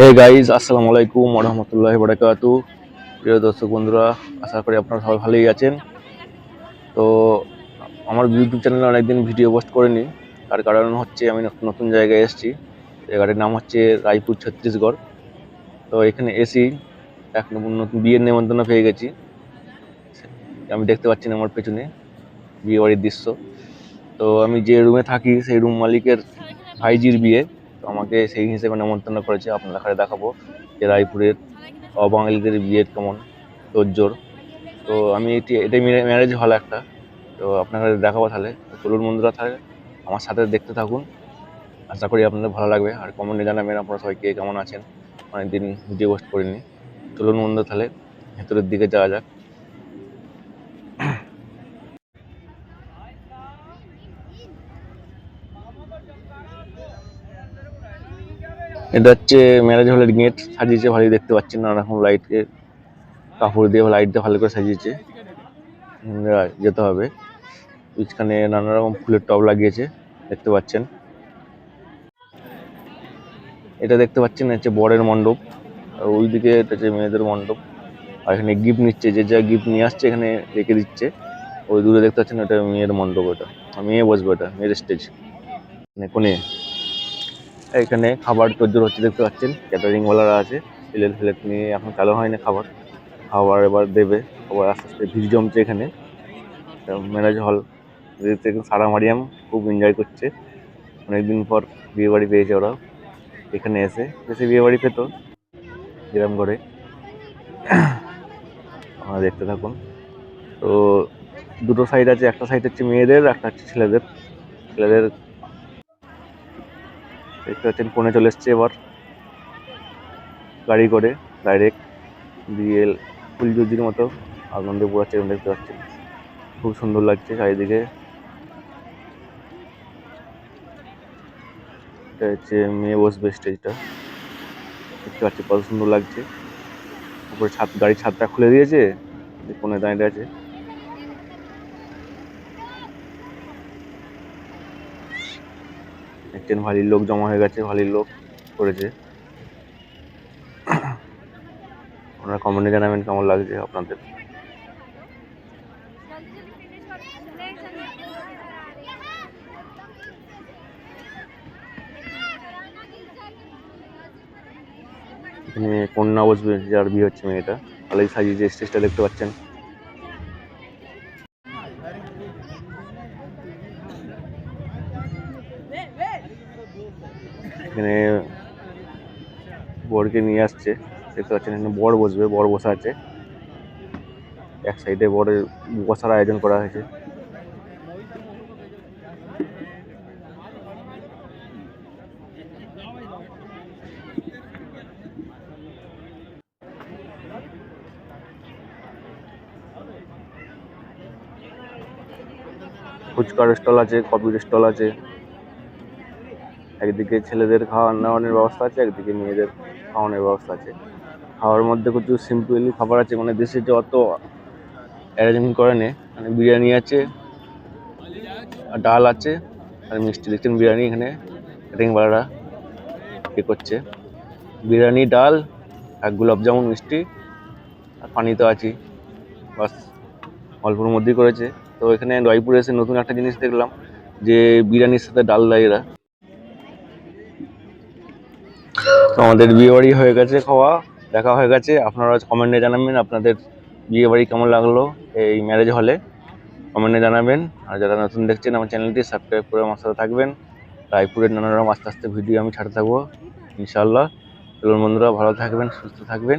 Hey guys, আসসালামু আলাইকুম রহমতুল্লাহ বারাকাতু প্রিয় দর্শক বন্ধুরা, আশা করি আপনারা সবাই ভালোই আছেন। তো আমার ইউটিউব চ্যানেলে অনেকদিন ভিডিও পোস্ট করিনি। তার কারণ হচ্ছে আমি নতুন নতুন জায়গায় এসেছি। জায়গাটির নাম হচ্ছে রায়পুর ছত্তিশগড়। তো এখানে এসি এক নতুন বিয়ের নেমন্তন্ন পেয়ে গেছি। আমি দেখতে পাচ্ছি না আমার পেছনে বিয়ে বাড়ির দৃশ্য। তো আমি যে রুমে থাকি, সেই রুম মালিকের ভাইজির বিয়ে। আমাকে সেই হিসেবে নেমন্তন্ন করেছে আপনার কাছে দেখাবো যে রায়পুরের অবাঙালিদের বিয়ের কেমন তোজ্জোর তো আমি এটি, এটাই ম্যারেজ হল একটা। তো আপনার দেখাবো তাহলে। চলুন বন্ধুরা তাহলে আমার সাথে দেখতে থাকুন। আশা করি আপনাদের ভালো লাগবে। আর কমেন্টে জানাবেন আপনারা সবাই কে কেমন আছেন। অনেকদিন ভিডিও পোস্ট করিনি। চলুন বন্ধু তাহলে ভেতরের দিকে যাওয়া যাক। এটা হচ্ছে ম্যারেজ হলের গেট, সাজিয়েছে, ভালোই দেখতে পাচ্ছেন নানা রকম লাইটের কাপড় দিয়ে লাইট দিয়ে ভালো করে সাজিয়েছে। যেতে হবে। মাঝখানে নানা রকম ফুলের টব লাগিয়েছে, দেখতে পাচ্ছেন। এটা দেখতে পাচ্ছেন হচ্ছে বরের মণ্ডপ। আর ওইদিকে এটা হচ্ছে মেয়েদের মণ্ডপ। আর এখানে গিফট নিচ্ছে, যে যা গিফট নিয়ে আসছে এখানে রেখে দিচ্ছে। ওই দূরে দেখতে পাচ্ছেন ওটা মেয়ের মণ্ডপ ওটা। মেয়ে বসবে ওটা, মেয়ের স্টেজ মানে কোনে এখানে খাবার তৈরি হচ্ছে, দেখতে পাচ্ছেন। ক্যাটারিং ওয়ালারা আছে প্লেট ফ্লেট নিয়ে এখন চালু হয়নি খাবার। খাবার এবার দেবে খাবার আস্তে আস্তে ভিড় জমছে এখানে। Marriage hall. সারা মারিয়াম খুব এনজয় করছে। অনেকদিন পর বিয়ে বাড়ি পেয়েছে ওরা এখানে এসে এসে বিয়ে বাড়ি পেতো যেরকম করে আপনারা দেখতে থাকুন। তো দুটো সাইড আছে, একটা সাইড হচ্ছে মেয়েদের একটা হচ্ছে ছেলেদের। ছেলেদের দেখতে পাচ্ছেন কোণে চলে এসছে এবার। গাড়ি করে ডাইরেক্ট দিয়ে ফুলজুজির মতো আগুন দিয়ে পোড়াচ্ছে দেখতে পাচ্ছেন। খুব সুন্দর লাগছে চারিদিকে। এটা হচ্ছে মেয়ে বসবে স্টেজটা দেখতে পাচ্ছি কত সুন্দর লাগছে। উপরে ছাদ, গাড়ির ছাদটা খুলে দিয়েছে। কোণে দাঁড়িয়ে আছে। দেখছেন ভারী লোক জমা হয়ে গেছে, ভারী লোক করেছে আপনারা কমেন্টে জানাবেন কেমন লাগছে আপনাদের? কন্যা বসবে, যার বিয়ে হচ্ছে মেয়েটা। ভালোই সাজিয়েছে স্টেজটা দেখতে পাচ্ছেন। এখানে বরকে নিয়ে আসছে। দেখতে পাচ্ছেন, এখানে বর বসবে, বর বসা আছে। এক সাইডে বরের বসার আয়োজন করা হয়েছে। ফুচকার স্টল আছে, কফির স্টল আছে। একদিকে ছেলেদের খাওয়ান দাওয়ানোর ব্যবস্থা আছে, একদিকে মেয়েদের খাওয়ানোর ব্যবস্থা আছে। খাওয়ার মধ্যে কিছু সিম্পলি খাবার আছে মানে দেশে যে অত অ্যারেঞ্জমেন্ট করে নে মানে বিরিয়ানি আছে ডাল আছে, আর মিষ্টি। দেখছেন বিরিয়ানি এখানে ক্যাটারিংওয়ালারা এ করছে? বিরিয়ানি, ডাল, আর জামুন, মিষ্টি, আর পানি তো আছেই। বাস, অল্পর মধ্যেই করেছে। তো এখানে রয়পুরে এসে নতুন একটা জিনিস দেখলাম, যে বিরিয়ানির সাথে ডাল দেয় এরা। তো আমাদের বিয়েবাড়ি হয়ে গেছে খাওয়া, দেখা হয়ে গেছে। আপনারা কমেন্টে জানাবেন আপনাদের বিয়েবাড়ি কেমন লাগল এই ম্যারেজ হলে কমেন্টে জানাবেন। আর যারা নতুন দেখছেন আমার চ্যানেলটি সাবস্ক্রাইব করে আমার সাথে থাকবেন। রায়পুরের নানা রকম আস্তে আস্তে ভিডিও আমি ছাড়তে থাকব ইনশাল্লাহ চলুন বন্ধুরা, ভালো থাকবেন, সুস্থ থাকবেন।